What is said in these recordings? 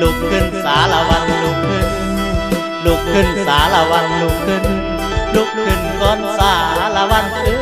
ลุกขึ้นสารวันลุกขึ้น ลุกขึ้นสารวันลุกขึ้น ลุกขึ้นก่อนสารวันเออ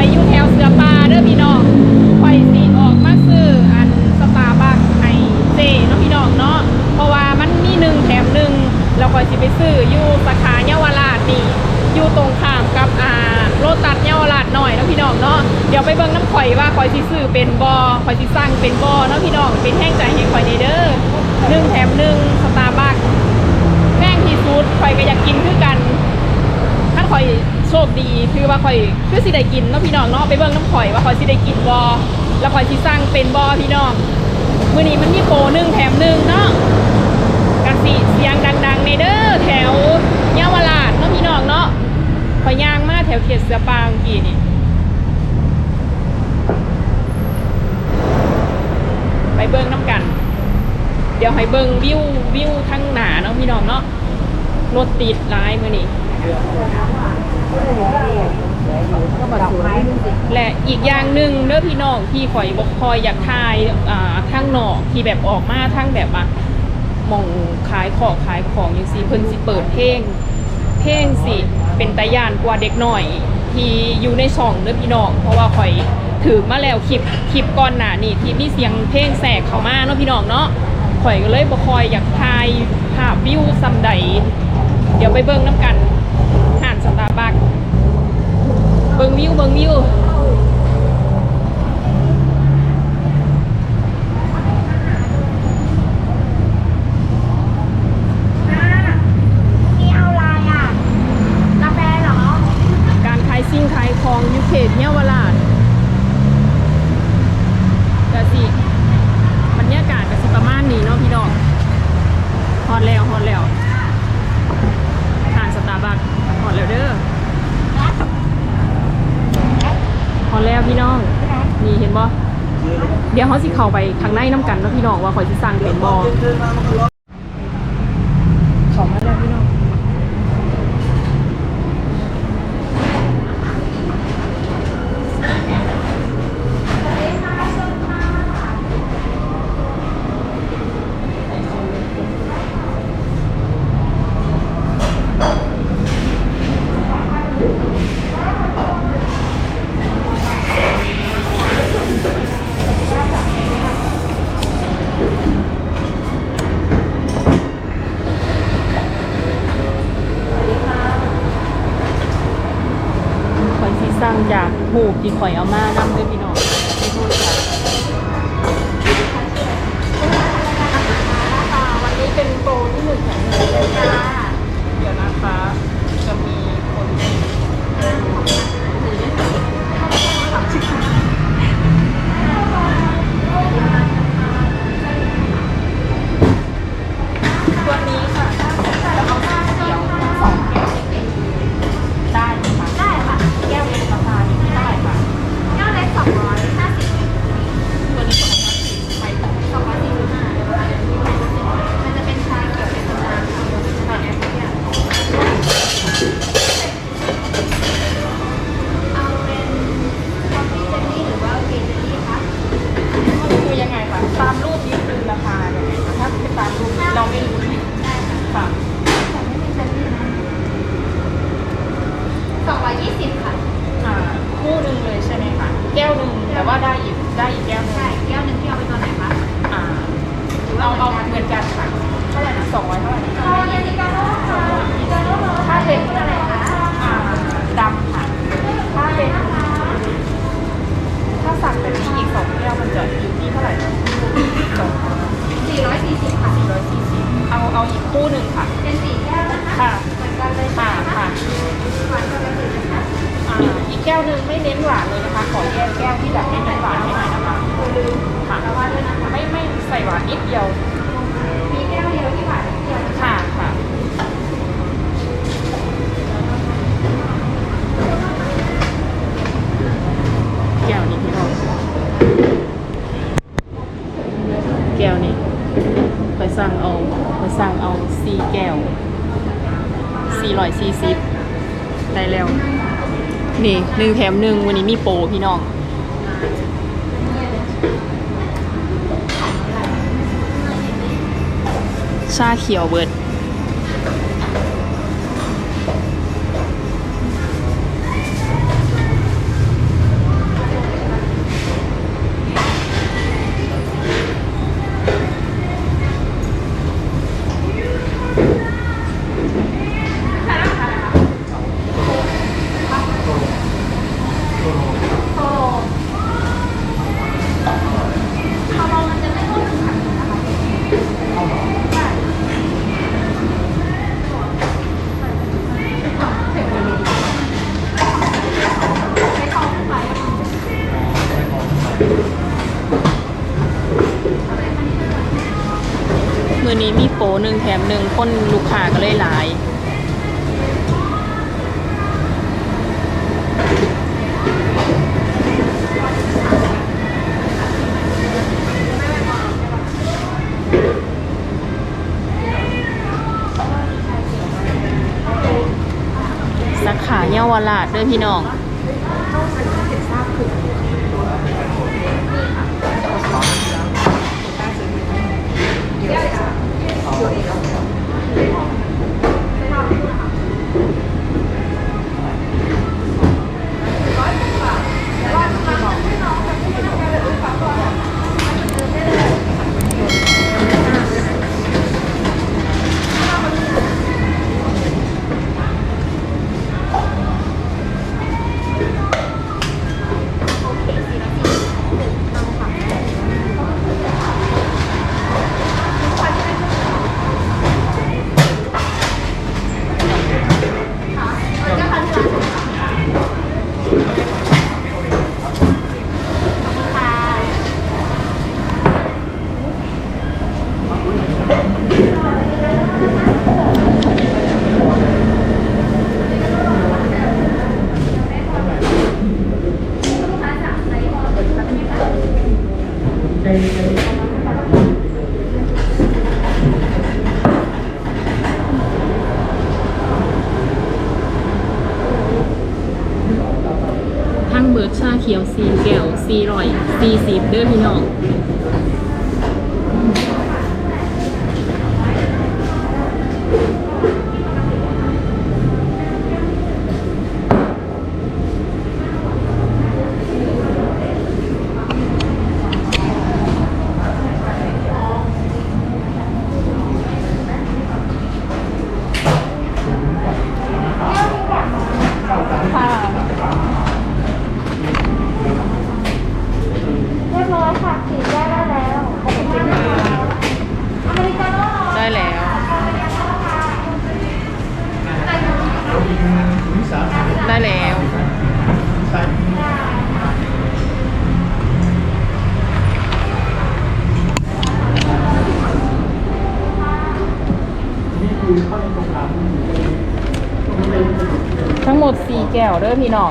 อนี้ข่อยอยู่แถวเสือป่าเด้อพี่น้องข่อยสิออกมาซื้ออันสตาร์บัคให้เจเนาะพี่น้องเนาะ เพราะว่ามันมีหนึ่งแถมหนึ่งแล้วข่อยสิไปซื้ออยู่สาขาเยาวราชนี่ อยู่ตรงข้ามกับอ่าโลตัสเยาวราชหน่อยเนาะพี่น้องเนาะ เดี๋ยวไปเบิ่งน้ำข่อยว่าข่อยสิซื้อเป็นบอข่อยสิสั่งเป็นบอเนาะพี่น้อง เป็นแห้งใจให้ข่อยในเด้อหนึ่งแถมหนึ่งสตาร์บัคแป้งที่สุดข่อยก็อยากกินคือกันถ้าข่อย โชคดีคือว่าข่อยคือสิได้กินเนาะพี่น้องเนาะไปเบิ่งน้ำข่อยว่าข่อยสิได้กินบอแล้วข่อยสิสั่งเป็นบอพี่น้องมื้อนี้มันมีโปรหนึ่งแถมหนึ่งเนาะกันสิเสียงดังๆในเด้อแถวเยาวราชเนาะพี่น้องเนาะข่อยย่างมาแถวเขตเสือปางกี่นี่ไปเบิ่งน้ำกัน เดี๋ยวให้เบิ่งวิววิวทั้งหนาเนาะพี่น้องเนาะรถติดร้ายมื่อนี่ และอีกอย่างหนึ่งเด้อพี่น้องที่ข่อยบอกคอยอยากทายอ่าทั้งนอกที่แบบออกมาทั้งแบบว่าหมองขายของขายของอย่างสีเพิ่นสิเปิดเพลงเพลงสิเป็นตายานกว่าเด็กหน่อยที่อยู่ในช่องเด้อพี่น้องเพราะว่าข่อยถือมาแล้วคลิปคลิปก่อนหน้านี่ที่มีเสียงเพลงแสกเข้ามาเนาะพี่น้องเนาะข่อยก็เลยบ่คอยอยากถ่ายภาพวิวซำใดเดี๋ยวไปเบิ่งน้ำกัน สตาร์บัคเบิงวิวเบิงวิว มีเอาอะไรอะ กาแฟเหรอ การขายสิ่งขายของอยูเขตเยาวราชกะสิบรรยากาศกะสิประมาณนี้เนาะพี่น้องฮอตแล้วฮอตแล้วทานสตาร์บัคฮอตแล้วเด้อ นี่เห็นบ่ เข้าไปข้างในน้ำกันแล้วพี่น้องว่าคอยสิสั่งเป็นบ่เข้ามาแล้วพี่น้อง ข่อยสิสั่ง หูกี่ข่อยเอามานั่งด้วยพี่ เอาเอาอีกคู่หนึ่งค่ะ เป็นสี่แก้วนะคะค่ะเหมือนกันเลยค่ะ ค่ะหวานปกตินะคะอ่าอีกแก้วหนึ่งไม่เน้นหวานเลยนะคะ ขอแยกแก้วที่แบบไม่เน้นหวานให้หน่อยนะคะค่ะระวังด้วยนะคะไม่ไม่ใส่หวานนิดเดียว มีแก้วเดียวที่หวานนิดเดียวนะคะค่ะค่ะแก้วนี้พี่น้องแก้วนี้ไป สั่งเอาไปสั่งเอาสี่แก้วสี่ร้อยสี่สิบได้แล้ว นี่หนึ่งแถมหนึ่งวันนี้มีโปรพี่น้องชาเขียวเบิร์ด นึ่งแถมหนึ่งคนลูกค้าก็เลยหลายสาขาเยาวราชเด้วยพี่น้อง ขียวซีแก้วซีร่อยซีสิบเด้อพี่น้อง ค่ะ เรียบร้อยค่ะสีแยกได้แล้วขอบคุณมากนะคะอเมริกาโน่ ได้แล้ว ได้แล้ว ทั้งหมด 4 แก้วเด้อพี่น้อง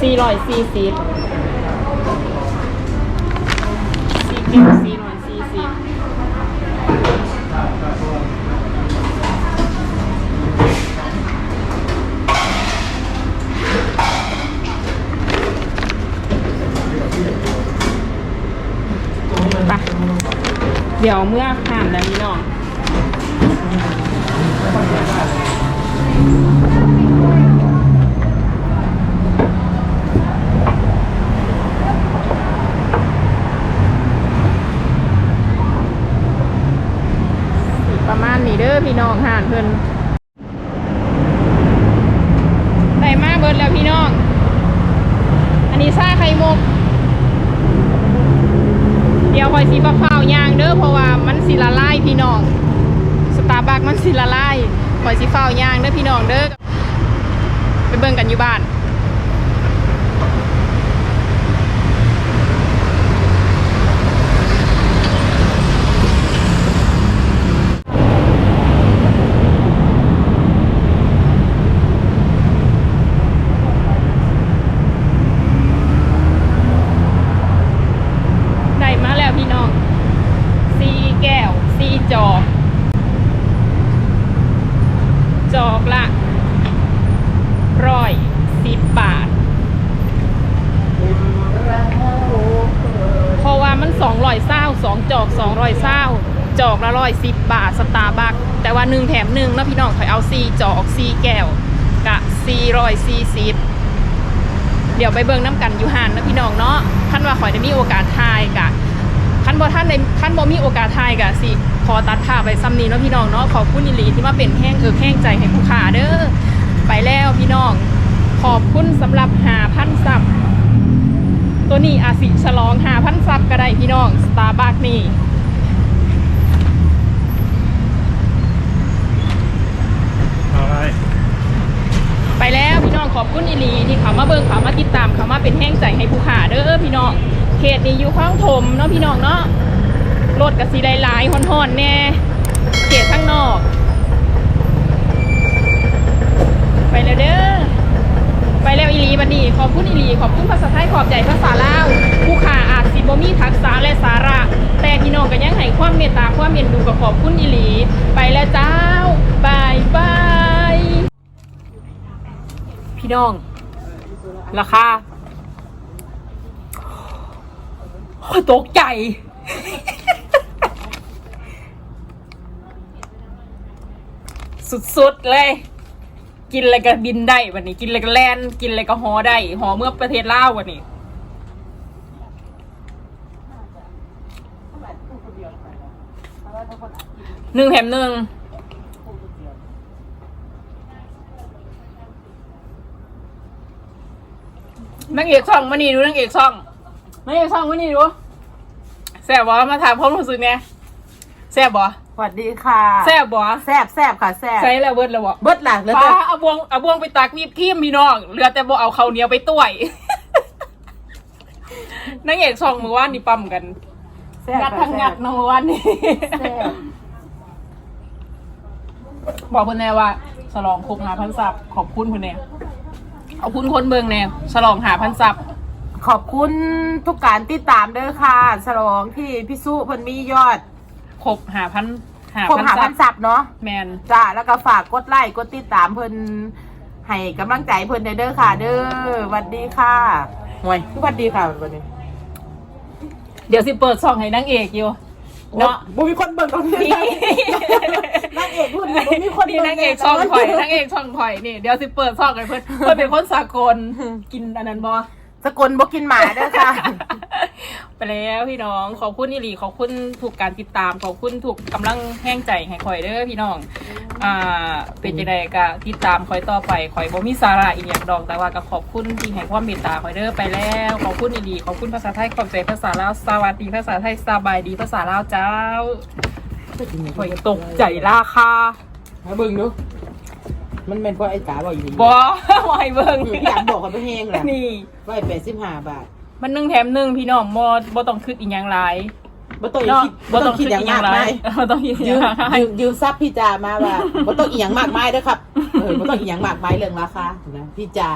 440 4แก้ว440ไปเดี๋ยวเมื่อผ่านแล้วพี่น้อง ประมาณนี้เด้อพี่น้องห่านเพิ่นได้มาเบิดแล้วพี่น้อง อันนี้ซ่าไข่มุก เดี๋ยวคอยสีฟ้าฟ้าวยางเด้อเพราะว่ามันสิละลายพี่น้อง สตาร์บัคมันสิละลายคอยสีฟ้างเด้อพี่น้องเด้อไปเบิ่งกันอยู่บ้าน ได้มาแล้วพี่น้องซีแก้วซีจอก จอกละ ร้อยสิบบาท เพราะว่ามันสองร้อยเศร้าสองจอกสองร้อยเศร้าจอกละร้อยสิบบาทสตาร์บัคแต่ว่าหนึ่งแถมหนึ่งแล้วพี่น้องคอยเอาซีจอกซีแก้วกะซีร้อยซีสิบเดี๋ยวไปเบิ่งน้ำกันอยู่หานนะพี่น้องเนาะท่านว่าขอยได้มีโอกาสทายกะท่านบ่ท่านในท่านบ่มีโอกาสทายกะสิขอตัดภาพไปซ้ำนี้เนาะพี่น้องเนาะขอบคุณอิลีที่มาเป็นแห้งเอิกแห้งใจให้ผู้ขาเด้อไปแล้วพี่น้อง ขอบคุณสำหรับหาพันซับตัวนี้อาจสิฉลองหาพันซับก็ได้พี่น้องสตาร์บัคนี่ไปแล้วพี่น้องขอบคุณอีลีที่เขามาเบิ่งเขามาติดตามเขามาเป็นแห้งใจให้ผู้ขาเด้อพี่น้องเขตนี้อยู่ข้างถมเนาะพี่น้องเนาะรถกับสีหลายๆห่อนๆแน่เขตข้างนอก ไปแล้วเด้อไปแล้วอีหลีบั นี้ขอบคุณอีหลีขอบคุณภาษาไทยขอบใจภาษาลาวผู้ขาอาจสิบ่มีทักษะและสาระ แต่พี่น้องก็ยังให้ความเมตตาความเอ็นดูกับขอบคุณอีหลี ไปแล้วเจ้าบายบายพี่น้อง ราคาโอ้ยตกใจ สุดๆเลย กินอะไรก็บินได้วันนี้ กินอะไรก็แลนกินอะไรก็หอได้หอเมื่อประเทศลาววันนี้หนึ่งแถมหนึ่งนางเอกช่องมานี่ดูนางเอกช่องนางเอกช่องมานี่ดูแซ่บบ่มาถามความรู้สึกเนี่ยแซ่บบ่ สวัสดีค่ะ แซ่บบ่แซบแซบค่ะแซบใส่แล้วเบิดแล้วบ่เบิดหลักแล้วป้าแต่เอาบวงเอาบวงไปตักวีบครีมพี่น้องเหลือแต่บ่เอาข้าวเหนียวไปต้วยนางเอกช่องมือว่านนี่ปั๊มกันแซบงัดค่ะทั้งงัดแซ่บเน้องมือว่านนี่ แซ่บบอกเพิ่นแน่ว่าฉลองครบหาพันซับขอบคุณเพิ่นแน่ขอบคุณคนเบิ่งแน่ฉลองหาพันซับขอบคุณทุกการติดตามเด้อค่ะฉลองที่พี่สุเพิ่นมียอด ครบหาพันหาครบพันหาซัพับนซับเนาะแมนจ้าแล้วก็ฝากกดไลค์กดติดตามเพิ่นให้กำลังใจเพิ่นเด้อค่ะ เด้อหวัดดีค่ะห่วยสวัสดีค่ะวันนี้ เดี๋ยวสิเปิดช่องให้นางเอกอยู่เนาะบ่มีคนเบิ่งตรงนี้นี่นางเอกพูดบ่มีคนนี่เบิ่งนางเอกช่องข่อยนางเอกช่องข่อยนี่เดี๋ยวสิเปิดช่องให้เพิ่นเพิ่นเป็นคนสากลกินอันนั้นบ่สกลบ่กินหมาเด้อค่ะ ไปแล้วพี่น้องขอบคุณอีหลีขอบคุณถูกการติดตามขอบคุณถูกกำลังแห้งใจให้ข่อยเด้อพี่น้องอ่าเป็นจังไดก็ติดตามข่อยต่อไปข่อยบ่มีสาระอีกอย่างดอกแต่ว่าก็ขอบคุณที่ให้ความเมตตาข่อยเด้อไปแล้วขอบคุณอีหลีขอบคุณภาษาไทยขอบใจภาษาลาวสวัสดีภาษาไทยสบายดีภาษาลาวเจ้าข่อยตกใจราคามาเบิ่งดูมันเป็นเพราะไอ้จ๋าบอกอยู่บ่บ่ให้เบิ่งอยากบอกกันไปแห้งแหละนี่ว่าแปดสิบห้าบาท มันหนึ่งแถมหนึ่งพี่น้องบ่บ่ต้องคิดอีกอย่างหลาย บ่ต้องเนาะคิดบ่บ่ต้ต้อองงคิคิดดออย่างย่างมากหลายมายบ่ต้องคิดอยืย่างมหลายยืมยืมซับพี่จามาว่าบ่ต้องอีหยังมากมายเด้อครับเออบ่ต้องอีหยังมากมายเรื่องราคานะพี่จา